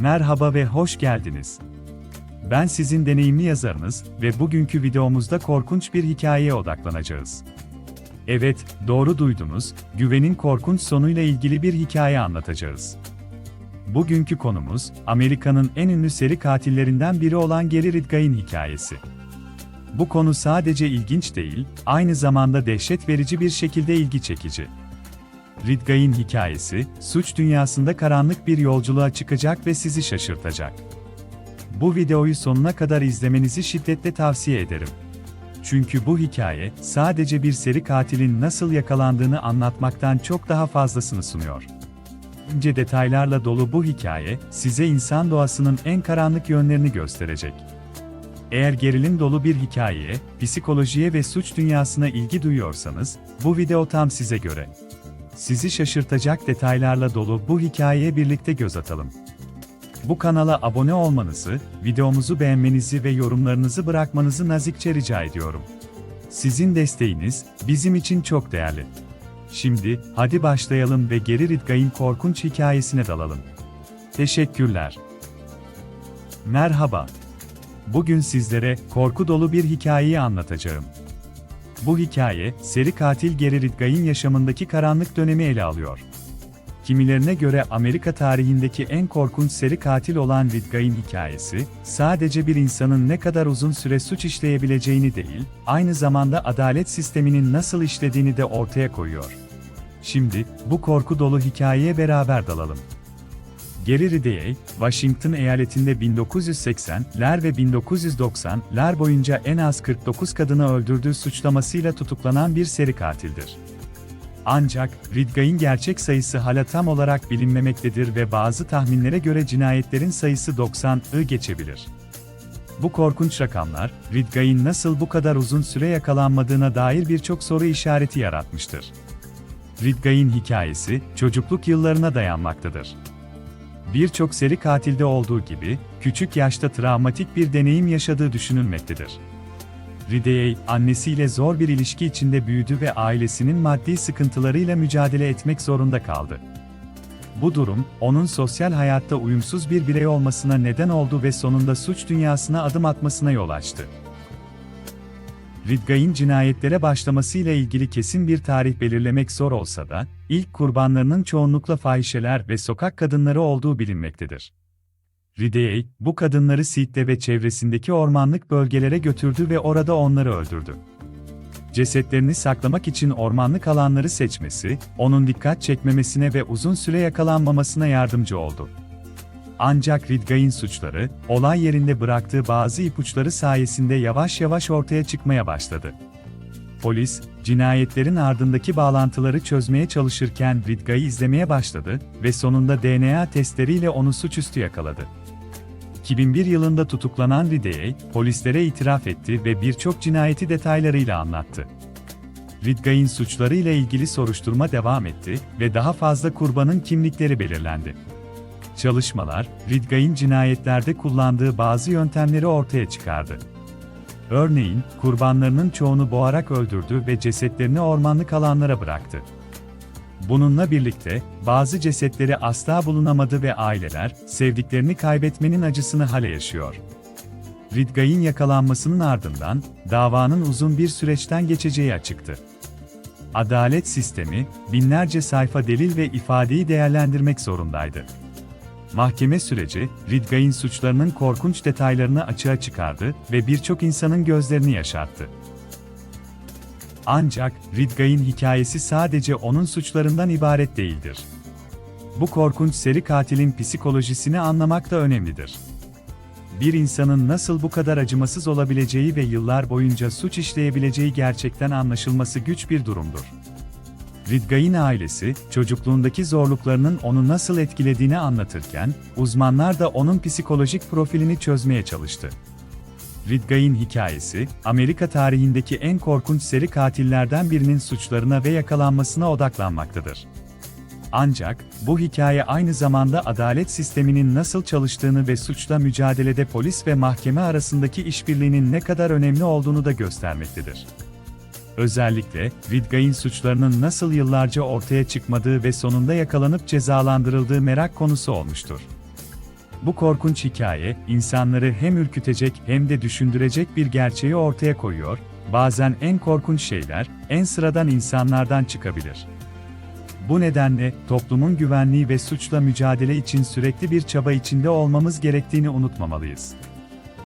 Merhaba ve hoş geldiniz. Ben sizin deneyimli yazarınız ve bugünkü videomuzda korkunç bir hikayeye odaklanacağız. Evet, doğru duydunuz, güvenin korkunç sonuyla ilgili bir hikaye anlatacağız. Bugünkü konumuz, Amerika'nın en ünlü seri katillerinden biri olan Gary Ridgway'in hikayesi. Bu konu sadece ilginç değil, aynı zamanda dehşet verici bir şekilde ilgi çekici. Ridgway'in hikayesi, suç dünyasında karanlık bir yolculuğa çıkacak ve sizi şaşırtacak. Bu videoyu sonuna kadar izlemenizi şiddetle tavsiye ederim. Çünkü bu hikaye, sadece bir seri katilin nasıl yakalandığını anlatmaktan çok daha fazlasını sunuyor. İnce detaylarla dolu bu hikaye, size insan doğasının en karanlık yönlerini gösterecek. Eğer gerilim dolu bir hikayeye, psikolojiye ve suç dünyasına ilgi duyuyorsanız, bu video tam size göre. Sizi şaşırtacak detaylarla dolu bu hikayeye birlikte göz atalım. Bu kanala abone olmanızı, videomuzu beğenmenizi ve yorumlarınızı bırakmanızı nazikçe rica ediyorum. Sizin desteğiniz bizim için çok değerli. Şimdi hadi başlayalım ve Geri Ridgway'in korkunç hikayesine dalalım. Teşekkürler. Merhaba. Bugün sizlere korku dolu bir hikayeyi anlatacağım. Bu hikaye, seri katil Gary Ridgway'in yaşamındaki karanlık dönemi ele alıyor. Kimilerine göre Amerika tarihindeki en korkunç seri katil olan Ridgway'in hikayesi, sadece bir insanın ne kadar uzun süre suç işleyebileceğini değil, aynı zamanda adalet sisteminin nasıl işlediğini de ortaya koyuyor. Şimdi, bu korku dolu hikayeye beraber dalalım. Gary Ridgway, Washington eyaletinde 1980'ler ve 1990'lar boyunca en az 49 kadını öldürdüğü suçlamasıyla tutuklanan bir seri katildir. Ancak, Ridgway'in gerçek sayısı hala tam olarak bilinmemektedir ve bazı tahminlere göre cinayetlerin sayısı 90'ı geçebilir. Bu korkunç rakamlar, Ridgway'in nasıl bu kadar uzun süre yakalanmadığına dair birçok soru işareti yaratmıştır. Ridgway'in hikayesi, çocukluk yıllarına dayanmaktadır. Birçok seri katilde olduğu gibi, küçük yaşta travmatik bir deneyim yaşadığı düşünülmektedir. Ridgway, annesiyle zor bir ilişki içinde büyüdü ve ailesinin maddi sıkıntılarıyla mücadele etmek zorunda kaldı. Bu durum, onun sosyal hayatta uyumsuz bir birey olmasına neden oldu ve sonunda suç dünyasına adım atmasına yol açtı. Ridgway'in cinayetlere başlamasıyla ilgili kesin bir tarih belirlemek zor olsa da, ilk kurbanlarının çoğunlukla fahişeler ve sokak kadınları olduğu bilinmektedir. Ridgway, bu kadınları Siit'te ve çevresindeki ormanlık bölgelere götürdü ve orada onları öldürdü. Cesetlerini saklamak için ormanlık alanları seçmesi, onun dikkat çekmemesine ve uzun süre yakalanmamasına yardımcı oldu. Ancak Ridgway'in suçları, olay yerinde bıraktığı bazı ipuçları sayesinde yavaş yavaş ortaya çıkmaya başladı. Polis, cinayetlerin ardındaki bağlantıları çözmeye çalışırken Ridgway'ı izlemeye başladı ve sonunda DNA testleriyle onu suçüstü yakaladı. 2001 yılında tutuklanan Ridgway, polislere itiraf etti ve birçok cinayeti detaylarıyla anlattı. Ridgway'in suçlarıyla ilgili soruşturma devam etti ve daha fazla kurbanın kimlikleri belirlendi. Çalışmalar, Ridgway'in cinayetlerde kullandığı bazı yöntemleri ortaya çıkardı. Örneğin, kurbanlarının çoğunu boğarak öldürdü ve cesetlerini ormanlık alanlara bıraktı. Bununla birlikte, bazı cesetleri asla bulunamadı ve aileler, sevdiklerini kaybetmenin acısını hala yaşıyor. Ridgway'in yakalanmasının ardından, davanın uzun bir süreçten geçeceği açıktı. Adalet sistemi, binlerce sayfa delil ve ifadeyi değerlendirmek zorundaydı. Mahkeme süreci, Ridgway'in suçlarının korkunç detaylarını açığa çıkardı ve birçok insanın gözlerini yaşarttı. Ancak, Ridgway'in hikayesi sadece onun suçlarından ibaret değildir. Bu korkunç seri katilin psikolojisini anlamak da önemlidir. Bir insanın nasıl bu kadar acımasız olabileceği ve yıllar boyunca suç işleyebileceği gerçekten anlaşılması güç bir durumdur. Ridgway'in ailesi, çocukluğundaki zorluklarının onu nasıl etkilediğini anlatırken, uzmanlar da onun psikolojik profilini çözmeye çalıştı. Ridgway'in hikayesi, Amerika tarihindeki en korkunç seri katillerden birinin suçlarına ve yakalanmasına odaklanmaktadır. Ancak, bu hikaye aynı zamanda adalet sisteminin nasıl çalıştığını ve suçla mücadelede polis ve mahkeme arasındaki işbirliğinin ne kadar önemli olduğunu da göstermektedir. Özellikle, Ridgway'in suçlarının nasıl yıllarca ortaya çıkmadığı ve sonunda yakalanıp cezalandırıldığı merak konusu olmuştur. Bu korkunç hikaye, insanları hem ürkütecek hem de düşündürecek bir gerçeği ortaya koyuyor, bazen en korkunç şeyler, en sıradan insanlardan çıkabilir. Bu nedenle, toplumun güvenliği ve suçla mücadele için sürekli bir çaba içinde olmamız gerektiğini unutmamalıyız.